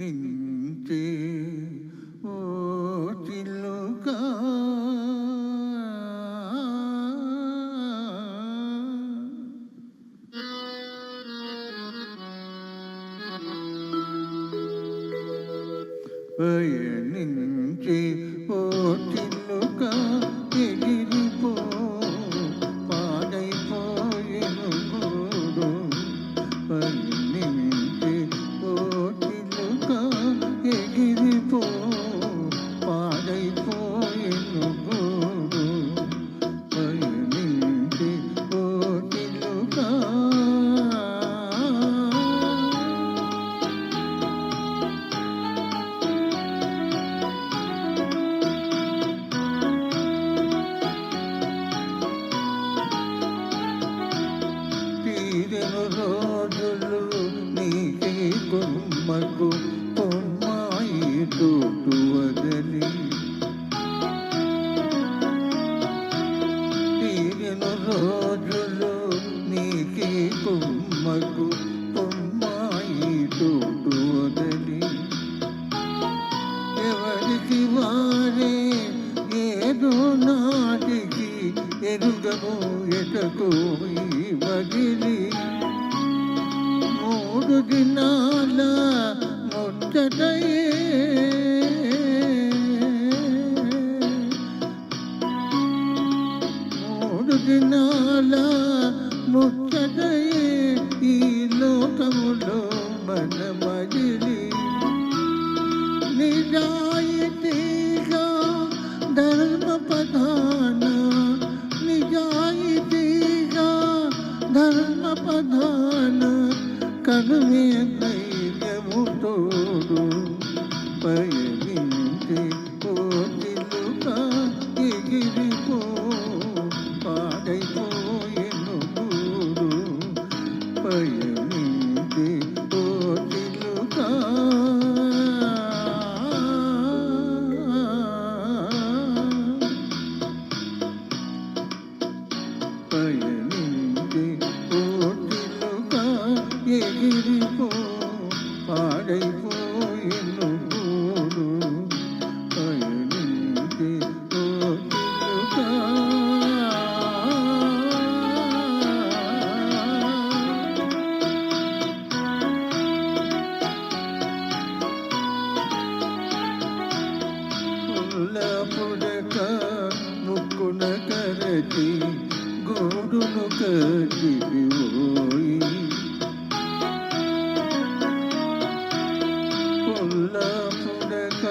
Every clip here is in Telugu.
నించే ఓ చిలుకా పయనించే ఓ చిలుక కొమ్మకు కొమ్మాయి తోటు వదలి రోజులు నీకే కొమ్మకు కొమ్మాయి తోటు వదలి ఎవరికి వారే ఏదో నాటికి ఎరుగము ఎటకు వదిలి. మూడు దినాలా ముచ్చటయే మూడు దినాల ముచ్చటయే ఈ లోకములో మన మజిలి నిజాయితీగా ధర్మ ప్రధాన నిజాయితీగా ధర్మ ప్రధాన కనుమే ధైర్యము playing. కరచి గోడును కట్టిపోయి పుల్ల పుడక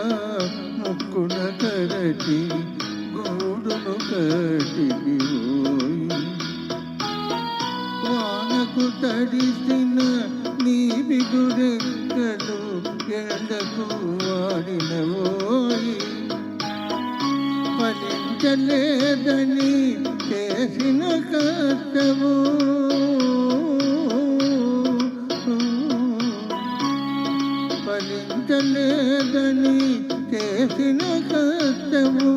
ముక్కున కరచి గోడును కట్టిపోయి వానకు తడిసిన నీ బిగురెక్కలు ఎండకు వాడినవోయి ఫలించలేదని చేసిన కష్టము ఫలించలేదని చేసిన కష్టము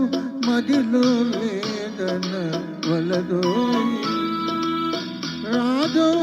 మదిలో వేదన వలదోయి. రాదో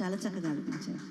చాలా చక్కగా ఆలోచించారు